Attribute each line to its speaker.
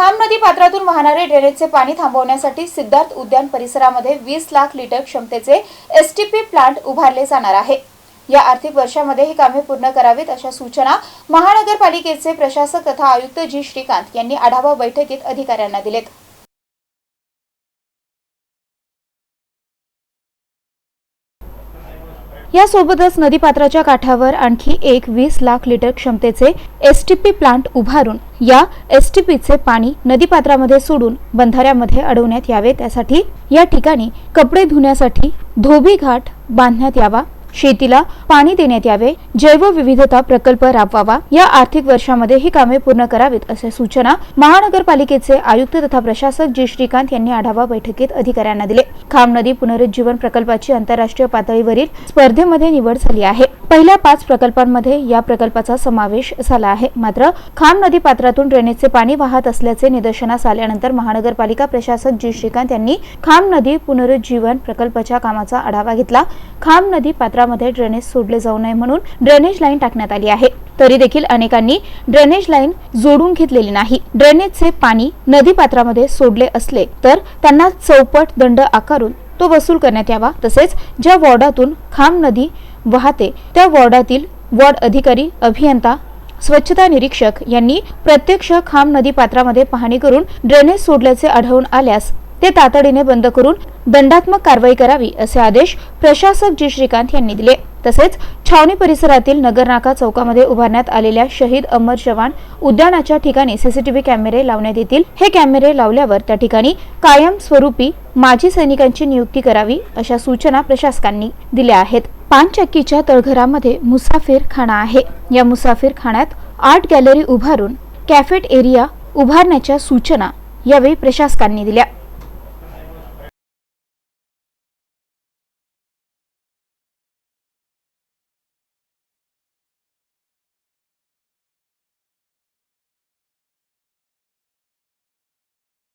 Speaker 1: खाम नदी पात्रातून वाहणारे ड्रेनेजचे पाणी थांबवण्यासाठी सिद्धार्थ उद्यान परिसरामध्ये वीस लाख लिटर क्षमतेचे एसटीपी प्लांट उभारले जाणार आहे. या आर्थिक वर्षामध्ये ही कामे पूर्ण करावीत अशा सूचना महानगरपालिकेचे प्रशासक तथा आयुक्त जी श्रीकांत यांनी आढावा बैठकीत अधिकाऱ्यांना दिलेत. यासोबतच नदीपात्राच्या काठावर आणखी एक वीस लाख लिटर क्षमतेचे एसटीपी प्लांट उभारून या एसटीपीचे पाणी नदीपात्रामध्ये सोडून बंधाऱ्यामध्ये अडवण्यात यावे त्यासाठी या ठिकाणी कपडे धुण्यासाठी धोबी घाट बांधण्यात यावा शेतीला पाणी देण्यात यावे जैवविविधता प्रकल्प राबवावा या आर्थिक वर्षामध्ये ही कामे पूर्ण करावीत अशा सूचना महानगरपालिकेचे आयुक्त तथा प्रशासक जी. श्रीकांत यांनी आढावा बैठकीत अधिकाऱ्यांना दिले. खाम नदी पुनरुज्जीवन प्रकल्पाची आंतरराष्ट्रीय पातळीवरील स्पर्धेमध्ये निवड झाली आहे. पहिल्या पाच प्रकल्पांमध्ये या प्रकल्पाचा समावेश झाला आहे. मात्र खाम नदी पात्रातून ड्रेनेजचे पाणी वाहत असल्याचे निदर्शनास आल्यानंतर महानगरपालिका प्रशासक जी. श्रीकांत यांनी खाम नदी पुनरुज्जीवन प्रकल्पाच्या कामाचा आढावा घेतला. खाम नदी पात्र क्षेत्रामध्ये ड्रेनेज सोडले जाऊ नये म्हणून ड्रेनेज लाईन टाकण्यात आली आहे. तरी देखील अनेकांनी ड्रेनेज लाईन जोडून घेतलेली नाही. ड्रेनेजचे पाणी नदी पात्रामध्ये सोडले असले तर त्यांना चौपट दंड आकारून तो वसूल करण्यात यावा. तसेच ज्या वॉर्डातून खाम नदी वाहते त्या वॉर्डातील वॉर्ड अधिकारी अभियंता स्वच्छता निरीक्षक यांनी प्रत्यक्ष खाम नदी पात्रामध्ये पाहणी करून ड्रेनेज सोडल्याचे आढळून आल्यास ते तातडीने बंद करून दंडात्मक कारवाई करावी असे आदेश प्रशासक जी. श्रीकांत यांनी दिले. तसेच छावणी परिसरातील नगरनाका चौकामध्ये उभारण्यात आलेल्या शहीद अमर जवान उद्यानाच्या ठिकाणी सीसीटीव्ही कॅमेरे लावण्यात येतील. हे कॅमेरे लावल्यावर त्या ठिकाणी कायम स्वरूपी माजी सैनिकांची नियुक्ती करावी अशा सूचना प्रशासकांनी दिल्या आहेत. पानचक्कीच्या तळघरामध्ये मुसाफिर खाना आहे. या मुसाफिर खाण्यात आर्ट गॅलरी उभारून कॅफेट एरिया उभारण्याच्या सूचना यावेळी प्रशासकांनी दिल्या.